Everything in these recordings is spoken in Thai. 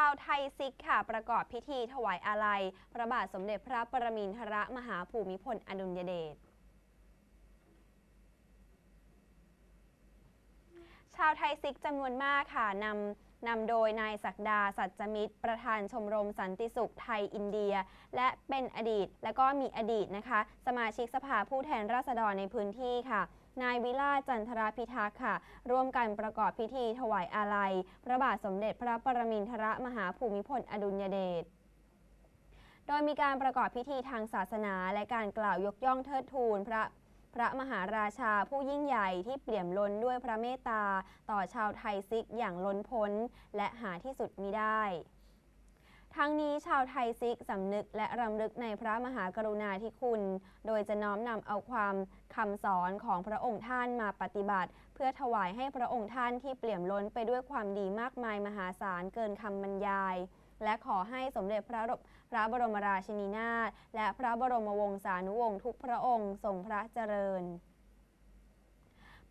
าวไทยซิกค่ะ ประกอบพิธีถวายอาลัย พระบาทสมเด็จพระปรมินทรมหาภูมิพลอดุลยเดชชาวไทยซิกจำนวนมากค่ะนำนำโดยนายศักดา สัจจมิตร ประธานชมรมสันติสุขไทยอินเดีย และเป็นอดีตและก็มีอดีตนะคะ สมาชิกสภาผู้แทนราษฎรในพื้นที่ค่ะ นายวิลาจันทราพิทักษ์ค่ะ ร่วมกันประกอบพิธีถวายอาลัย พระบาทสมเด็จพระปรมินทรมหาภูมิพลอดุลยเดชโดยมีการประกอบพิธีทางศาสนาและการกล่าวยกย่องเทิดทูนพระพระมหาราชาผู้ยิ่งใหญ่ที่เปี่ยมล้นด้วยพระเมตตา ต่อชาวไทยซิกอย่างล้นพ้น และหาที่สุดมิได้ ทั้งนี้ชาวไทยซิกสำนึกและรำลึกในพระมหากรุณาธิคุณ โดยจะน้อมนำเอาความคำสอนของพระองค์ท่านมาปฏิบัติ เพื่อถวายให้พระองค์ท่านที่เปี่ยมล้นไปด้วยความดีมากมายมหาศาลเกินคำบรรยาย และขอให้สมเด็จพระรพระบรมราชินีนาถและพระบรมวงศานุวงศ์ทุกพระองค์ทรงพระเจริญ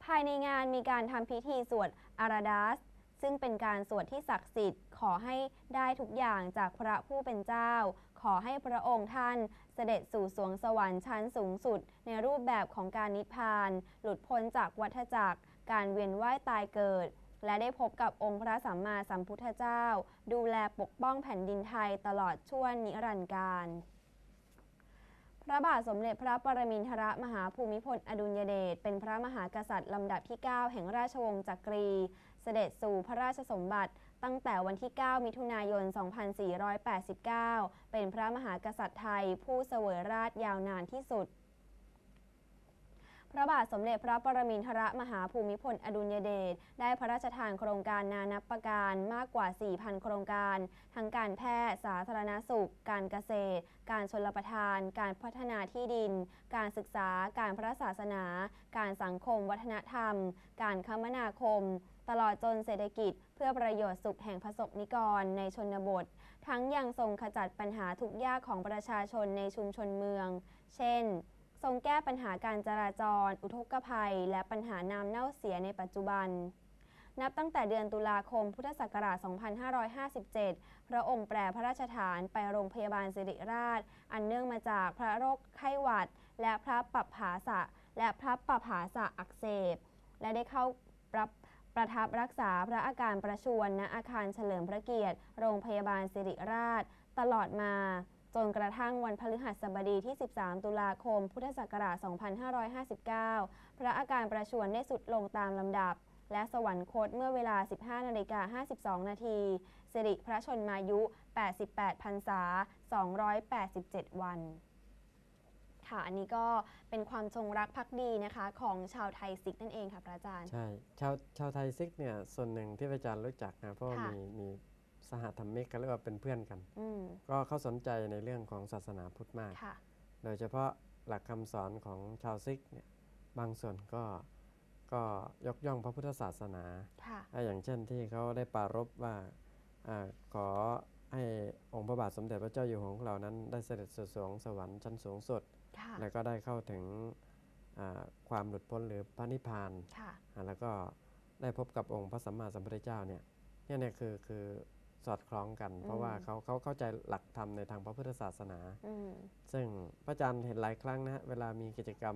ภายในงานมีการทำพิธีสวดอาราดัส ซึ่งเป็นการสวดที่ศักดิ์สิทธิ์ ขอให้ได้ทุกอย่างจากพระผู้เป็นเจ้า ขอให้พระองค์ท่านเสด็จสู่สวงสวรรค์ชั้นสูงสุด ในรูปแบบของการนิพพาน หลุดพ้นจากวัฏจักร การเวียนว่ายตายเกิด และได้พบกับองค์พระสัมมาสัมพุทธเจ้า ดูแลปกป้องแผ่นดินไทยตลอดช่วงนิรันดร์การพระบาทสมเด็จพระปรมินทรมหาภูมิพลอดุลยเดชเป็นพระมหากษัตริย์ลำดับที่ 9 แห่งราชวงศ์จักรี เสด็จสู่พระราชสมบัติตั้งแต่วันที่ 9 มิถุนายน 2489 เป็นพระมหากษัตริย์ไทยผู้เสวยราชยาวนานที่สุด พระบาทสมเด็จพระปรมินทรมหาภูมิพลอดุลยเดชได้พระราชทานโครงการนานับประการมากกว่า 4,000 โครงการ ทั้งการแพทย์ สาธารณสุข การเกษตร การชนรับประทาน การพัฒนาที่ดิน การศึกษา การพระศาสนา การสังคม วัฒนธรรม การคมนาคม ตลอดจนเศรษฐกิจเพื่อประโยชน์สุขแห่งประสบนิกรในชนบท ทั้งยังทรงขจัดปัญหาทุกยากของประชาชนในชุมชนเมือง เช่น ทรงแก้ปัญหาการจราจร อุทกภัย และปัญหาน้ำเน่าเสียในปัจจุบันนับตั้งแต่เดือนตุลาคมพุทธศักราช 2557 พระองค์แปรพระราชฐานไปโรงพยาบาลสิริราช อันเนื่องมาจากพระโรคไข้หวัด และพระปับผาสะ และพระปับผาสะอักเสบ และได้เข้ารับ ประทับรักษาพระอาการประชวรณอาคารเฉลิมพระเกียรติ โรงพยาบาลสิริราช ตลอดมา จนกระทั่งวันพฤหัสบดีที่ 13 ตุลาคม พุทธศักราช 2559 พระอาการประชวรได้สุดลงตามลำดับ และสวรรคตเมื่อเวลา 15นาฬิกา52 นาทีสิริพระชนมายุ 88พรรษา 287 วัน ค่ะ อันนี้ก็เป็นความจงรักภักดีนะคะของชาวไทยซิกนั่นเองค่ะพระอาจารย์ ใช่ชาวชาวไทยซิกเนี่ยส่วนหนึ่งที่พระอาจารย์รู้จักนะเพราะว่าค่ะ มีมีสหธรรมิกกันเรียกว่าเป็นเพื่อนกัน อืมก็เขาสนใจในเรื่องของศาสนาพุทธมาก ค่ะ โดยเฉพาะหลักคำสอนของชาวซิกเนี่ยบางส่วนก็ก็ยกย่องพระพุทธศาสนาค่ะ อะอย่างเช่นที่เขาได้ปรารภว่าอาขอ ให้องค์พระบาทสมเด็จพระเจ้าอยู่หัวของเรานั้น ได้เสด็จสู่สวงสวรรค์ชั้นสูงสุด ค่ะแล้วก็ได้เข้าถึงอ่าความหลุดพ้นหรือพระนิพพาน ค่ะ อะแล้วก็ได้พบกับองค์พระสัมมาสัมพุทธเจ้าเนี่ยเนี่ยเนี่ยคือคือสอดคล้องกัน เพราะว่าเขาเขาเข้าใจหลักธรรมในทางพระพุทธศาสนา อืม ซึ่งพระอาจารย์เห็นหลายครั้งนะฮะเวลามีกิจกรรม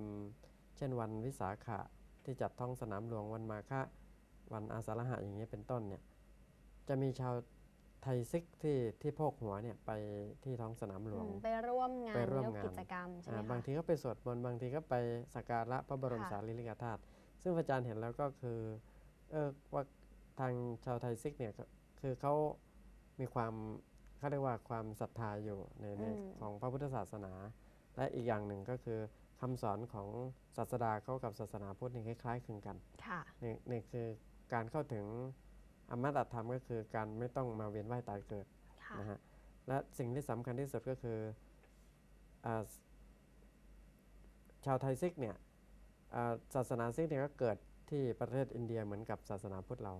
เช่นวันวิสาขะที่จัดท้องสนามหลวงวันมาฆะวันอาสาฬหะอย่างเงี้ยเป็นต้นเนี่ยจะมีชาว ไทยซิกที่ที่โพกหัวเนี่ยไปที่ท้องสนามหลวงอืมไปร่วมงานไปร่วมเรื่องงานกิจกรรมใช่ไหมอ่าคะบางทีก็ไปสวดมนต์บางทีก็ไปสักการะพระบรมค่ะสารีริกธาตุซึ่งพระอาจารย์เห็นแล้วก็คือเออว่าทางชาวไทยซิกเนี่ยก็คือเขามีความเขาเรียกว่าความศรัทธาอยู่ในในของพระพุทธศาสนา และอีกอย่างหนึ่งก็คือคำสอนของศาสดาเขากับศาสนาพุทธนี่คล้ายๆคลึงกันค่ะนี่นี่คือการเข้าถึง อมตะธรรมก็คือการไม่ต้องมาเวียนว่ายตายเกิดค่ะนะฮะและสิ่งที่สำคัญที่สุดก็คืออาชาวไทยซิกเนี่ยอ่าศาสนาซิกเนี่ยก็เกิดที่ประเทศอินเดียเหมือนกับศาสนาพุทธเรา